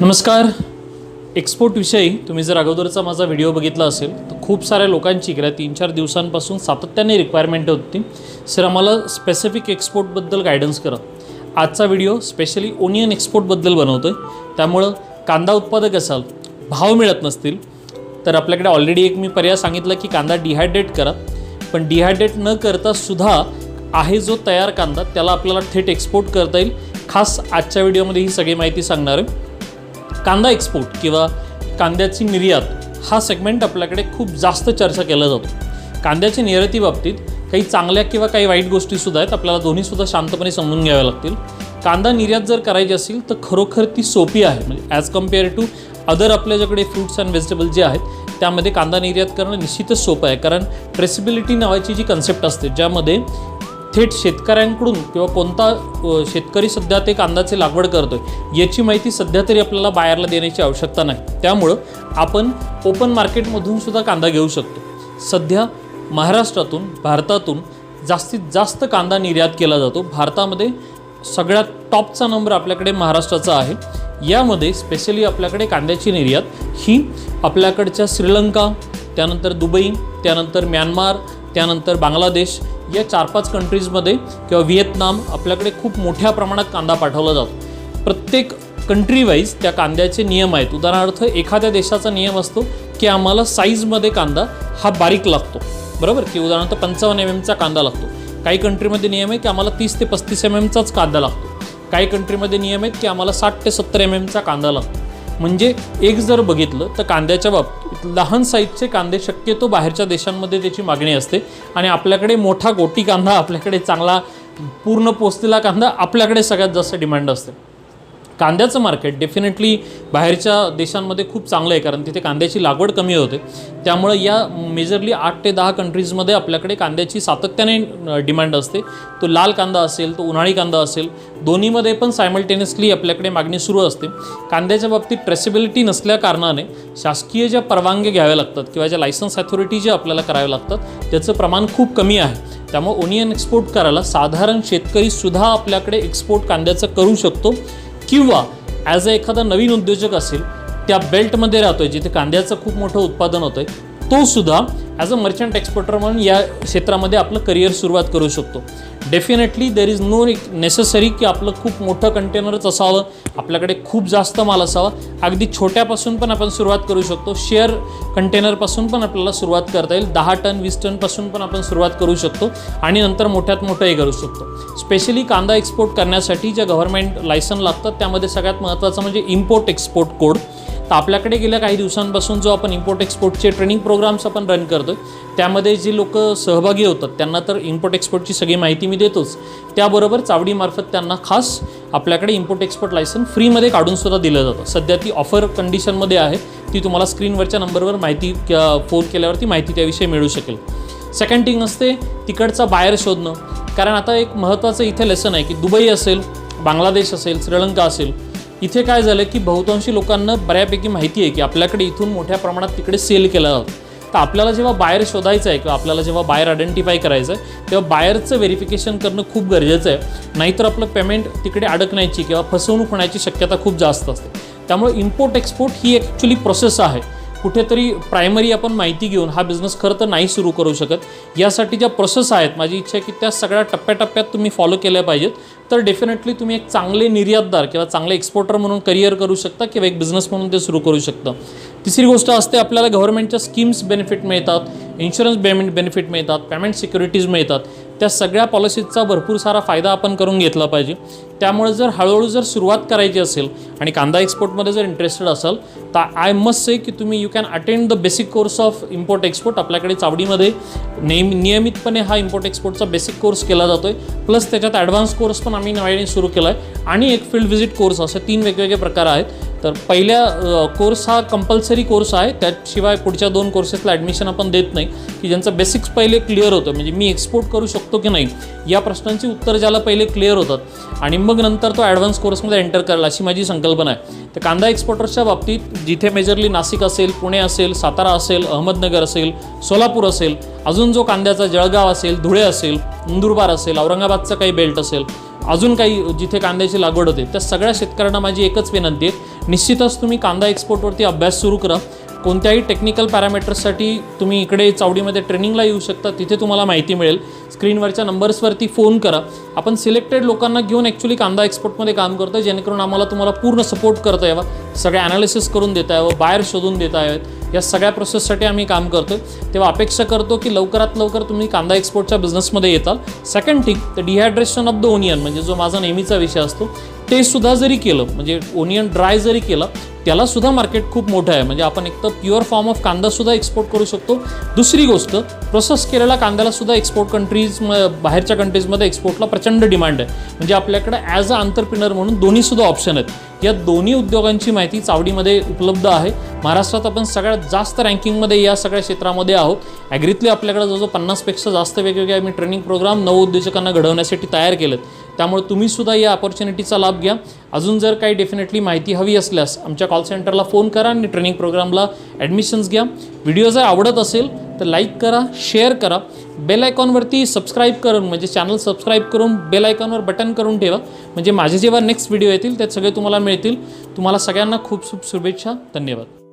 नमस्कार. एक्सपोर्टविषयी तुम्ही जर अगोदरचा माझा व्हिडिओ बघितला असेल तर खूप साऱ्या लोकांची गेल्या तीन चार दिवसांपासून सातत्याने रिक्वायरमेंट होती. सर आम्हाला स्पेसिफिक एक्सपोर्टबद्दल गायडन्स करा. आजचा व्हिडिओ स्पेशली ओनियन एक्सपोर्टबद्दल बनवतो आहे त्यामुळं कांदा उत्पादक असाल भाव मिळत नसतील तर आपल्याकडे ऑलरेडी एक मी पर्याय सांगितला की कांदा डिहायड्रेट करा. पण डिहायड्रेट न करता सुद्धा आहे जो तयार कांदा त्याला आपल्याला थेट एक्सपोर्ट करता येईल. खास आजच्या व्हिडिओमध्ये ही सगळी माहिती सांगणार आहे. कांदा एक्सपोर्ट किंवा कांद्याची निर्यात हा सेगमेंट आपल्याकडे खूप जास्त चर्चा केला जातो. कांद्याच्या निर्याती बाबतीत काही चांगल्या किंवा काही वाईट गोष्टीसुद्धा आहेत आपल्याला दोन्हीसुद्धा शांतपणे समजून घ्याव्या लागतील. कांदा निर्यात जर करायची असेल तर खरोखर ती सोपी आहे. म्हणजे ॲज कंपेअर टू अदर आपल्याच्याकडे फ्रूट्स अँड व्हेजिटेबल जे आहेत त्यामध्ये कांदा निर्यात करणं निश्चितच सोपं आहे. कारण ट्रेसिबिलिटी नावाची जी कन्सेप्ट असते ज्यामध्ये थेट शेतकऱ्यांकडून किंवा कोणता शेतकरी सध्या ते कांद्याची लागवड करतोय याची माहिती सध्या तरी आपल्याला बाहेरला देण्याची आवश्यकता नाही. त्यामुळं आपण ओपन मार्केटमधून सुद्धा कांदा घेऊ शकतो. सध्या महाराष्ट्रातून भारतातून जास्तीत जास्त कांदा निर्यात केला जातो. भारतामध्ये सगळ्यात टॉपचा नंबर आपल्याकडे महाराष्ट्राचा आहे. यामध्ये स्पेशली आपल्याकडे कांद्याची निर्यात ही आपल्याकडच्या श्रीलंका त्यानंतर दुबई त्यानंतर म्यानमार त्यानंतर बांगलादेश या चार पाच कंट्रीजमध्ये किंवा व्हिएतनाम आपल्याकडे खूप मोठ्या प्रमाणात कांदा पाठवला जातो. प्रत्येक कंट्री वाईज त्या कांद्याचे नियम आहेत. उदाहरणार्थ एखाद्या देशाचा नियम असतो की आम्हाला साईजमध्ये कांदा हा बारीक लागतो. बरोबर? की उदाहरणार्थ पंचावन्न एम एमचा कांदा लागतो. काही कंट्रीमध्ये नियम आहे की आम्हाला तीस ते पस्तीस एम एमचाच कांदा लागतो. काही कंट्रीमध्ये नियम आहेत की आम्हाला साठ ते सत्तर एम एमचा कांदा लागतो. म्हणजे एक जर बघितलं तर कांद्याच्या बाबतीत लहान साईजचे कांदे शक्यतो बाहेरच्या देशांमध्ये त्याची मागणी असते. आणि आपल्याकडे मोठा गोटी कांदा आपल्याकडे चांगला पूर्ण पोचलेला कांदा आपल्याकडे सगळ्यात जास्त डिमांड असते. कांद्याचं मार्केट डेफिनेटली बाहेरच्या देशांमध्ये खूप चांगलं आहे कारण तिथे कांद्याची लागवड कमी होते. त्यामुळं या मेजरली आठ ते दहा कंट्रीजमध्ये आपल्याकडे कांद्याची सातत्याने डिमांड असते. तो लाल कांदा असेल तो उन्हाळी कांदा असेल दोन्हीमध्ये पण सायमल्टेनियसली आपल्याकडे मागणी सुरू असते. कांद्याच्या बाबतीत ट्रेसिबिलिटी नसल्या कारणाने शासकीय ज्या परवानग्या घ्याव्या लागतात किंवा ज्या लायसन्स अथॉरिटी ज्या आपल्याला कराव्या लागतात त्याचं प्रमाण खूप कमी आहे. त्यामुळे ओनियन एक्सपोर्ट करायला साधारण शेतकरीसुद्धा आपल्याकडे एक्सपोर्ट कांद्याचं करू शकतो. किंवा ॲज अ एखादा नवीन उद्योजक असेल त्या बेल्टमध्ये राहतो आहे जिथे कांद्याचं खूप मोठं उत्पादन होतं आहे तो सुद्धा ॲज अ मर्चंट एक्सपोर्टर म्हणून या क्षेत्रामध्ये आपलं करिअर सुरुवात करू शकतो. Definitely there is no necessary की आपलं खूप मोठं कंटेनरच असावं आपल्याकडे खूप जास्त माल असावा. अगदी छोट्यापासून पण आपण सुरुवात करू शकतो. शेअर कंटेनरपासून पण आपल्याला सुरुवात करता येईल. दहा टन वीस टनपासून पण आपण सुरुवात करू शकतो आणि नंतर मोठ्यात मोठंही करू शकतो. स्पेशली कांदा एक्सपोर्ट करण्यासाठी ज्या गव्हर्नमेंट लायसन लागतात त्यामध्ये सगळ्यात महत्त्वाचं म्हणजे इम्पोर्ट एक्सपोर्ट कोड तर आपल्याकडे गेल्या काही दिवसांपासून जो आपण इम्पोर्ट एक्सपोर्टचे ट्रेनिंग प्रोग्राम्स आपण रन करतो त्यामध्ये जे लोक सहभागी होतात त्यांना तर इम्पोर्ट एक्सपोर्टची सगळी माहिती मी देतोच. त्याबरोबर चावडीमार्फत त्यांना खास आपल्याकडे इम्पोर्ट एक्सपोर्ट लायसन फ्रीमध्ये काढूनसुद्धा दिलं जातं. सध्या ती ऑफर कंडिशनमध्ये आहे. ती तुम्हाला स्क्रीनवरच्या नंबरवर माहिती फोन केल्यावरती माहिती त्याविषयी मिळू शकेल. सेकंड थिंग असते तिकडचा बाहेर शोधणं. कारण आता एक महत्त्वाचं इथे लेसन आहे की दुबई असेल बांगलादेश असेल श्रीलंका असेल इथे काय झालं की बहुतांशी लोकांना बऱ्यापैकी माहिती आहे की आपल्याकडे इथून मोठ्या प्रमाणात तिकडे सेल केला जातो. तर आपल्याला जेव्हा बाहेर शोधायचं आहे किंवा आपल्याला जेव्हा बाहेर आयडेंटिफाय करायचं आहे तेव्हा बाहेरचं व्हेरिफिकेशन करणं खूप गरजेचं आहे. नाहीतर आपलं पेमेंट तिकडे अडकण्याची किंवा फसवणूक होण्याची शक्यता खूप जास्त असते. त्यामुळे इम्पोर्ट एक्सपोर्ट ही ॲक्च्युली प्रोसेस आहे. कुठेतरी प्रायमरी आपण माहिती घेऊन हा बिझनेस खरं तर नाही सुरू करू शकत. यासाठी ज्या प्रोसेस आहेत माझी इच्छा आहे की त्या सगळ्या टप्प्याटप्प्यात तुम्ही फॉलो केल्या पाहिजेत. तर डेफिनेटली तुम्ही एक चांगले निर्यातदार किंवा चांगले एक्सपोर्टर म्हणून करिअर करू शकता किंवा एक बिझनेस म्हणून ते सुरू करू शकता. तिसरी गोष्ट असते आपल्याला गव्हर्नमेंटच्या स्कीम्स बेनिफिट मिळतात इन्शुरन्स पेमेंट बेनिफिट मिळतात पेमेंट सिक्युरिटीज मिळतात. त्या सगळ्या पॉलिसीजचा भरपूर सारा फायदा आपण करून घेतला पाहिजे. त्यामुळे जर हळूहळू जर सुरुवात करायची असेल आणि कांदा एक्सपोर्टमध्ये जर इंटरेस्टेड असाल तर आय मस्ट से की तुम्ही you can attend the basic course of import export आपल्याकडे चावडीमध्ये नेहमी नियमितपणे हा इम्पोर्ट एक्सपोर्टचा बेसिक कोर्स केला जातो आहे प्लस त्याच्यात ॲडव्हान्स कोर्स पण आम्ही नव्याने सुरू केला आहे आणि एक फील्ड व्हिजिट कोर्स असे तीन वेगवेगळे प्रकार आहेत. तर पहिल्या कोर्स हा कंपल्सरी कोर्स आहे. त्याशिवाय पुढच्या दोन कोर्सेसला ॲडमिशन आपण देत नाही. की ज्यांचं बेसिक्स पहिले क्लिअर होतं. म्हणजे मी एक्सपोर्ट करू शकतो की नाही? या प्रश्नांची उत्तर ज्याला पहिले क्लिअर होतात. आणि मग नंतर तो ॲडव्हान्स कोर्समध्ये एंटर करायला अशी माझी संकल्पना आहे. तर कांदा एक्सपोर्टर्सच्या बाबतीत जिथे मेजरली नाशिक असेल पुणे असेल सातारा असेल अहमदनगर असेल सोलापूर असेल अजून जो कांद्याचा जळगाव असेल धुळे असेल नंदुरबार असेल औरंगाबादचा काही बेल्ट असेल अजून काही जिथे कांद्याची लागवड होते त्या सगळ्या शेतकऱ्यांना माझी एकच विनंती आहे. निश्चितच तुम्ही कांदा एक्सपोर्टवरती अभ्यास सुरू करा. कोणत्याही टेक्निकल पॅरामीटर्ससाठी तुम्ही इकडे चावडीमध्ये ट्रेनिंगला येऊ शकता तिथे तुम्हाला माहिती मिळेल. स्क्रीनवरच्या नंबर्सवरती फोन करा. आपण सिलेक्टेड लोकांना घेऊन ॲक्च्युली कांदा एक्सपोर्टमध्ये काम करतो जेणेकरून आम्हाला तुम्हाला पूर्ण सपोर्ट करता यावा. सगळ्या ॲनालिसिस करून देता यावं बाहेर शोधून देता यावेत. या सगळ्या प्रोसेससाठी आम्ही काम करतो तेव्हा अपेक्षा करतो की लवकरात लवकर तुम्ही कांदा एक्सपोर्टच्या बिझनेसमध्ये येताल. सेकंड थिंग तर डिहायड्रेशन ऑफ द ओनियन म्हणजे जो माझा नेहमीचा विषय असतो ते सुद्धा जरी केलं म्हणजे ओनियन ड्राय जरी केलं त्यालासुद्धा मार्केट खूप मोठं आहे. म्हणजे आपण एक तर प्युअर फॉर्म ऑफ कांदासुद्धा एक्सपोर्ट करू शकतो. दुसरी गोष्ट प्रोसेस केलेल्या कांद्यालासुद्धा एक्सपोर्ट कंट्रीज बाहेरच्या कंट्रीजमध्ये एक्सपोर्टला प्रचंड डिमांड आहे. म्हणजे आपल्याकडे ॲज अ आंतरप्रिनर म्हणून दोन्हीसुद्धा ऑप्शन आहेत. या दोन्ही उद्योगांची माहिती चावडीमध्ये उपलब्ध आहे. महाराष्ट्रात आपण सगळ्यात जास्त रँकिंगमध्ये या सगळ्या क्षेत्रामध्ये आहोत. ॲग्रीतले आपल्याकडे जवळजवळ पन्नासपेक्षा जास्त वेगवेगळे आम्ही ट्रेनिंग प्रोग्राम नवउद्योजकांना घडवण्यासाठी तयार केलेत. त्यामुळे तुम्ही सुद्धा या अपॉर्च्युनिटीचा लाभ घ्या. अजून जर काही डेफिनेटली माहिती हवी असल्यास आमच्या कॉल सेंटरला फोन करा आणि ट्रेनिंग प्रोग्रामला ॲडमिशन्स घ्या. व्हिडिओ जर आवडत असेल तर लाईक करा शेअर करा. बेल आयकॉनवरती सबस्क्राईब करून म्हणजे चॅनल सबस्क्राईब करून बेल आयकॉनवर बटन करून ठेवा. म्हणजे माझे जेव्हा नेक्स्ट व्हिडिओ येतील ते सगळे तुम्हाला मिळतील. तुम्हाला सगळ्यांना खूप खूप शुभेच्छा. धन्यवाद.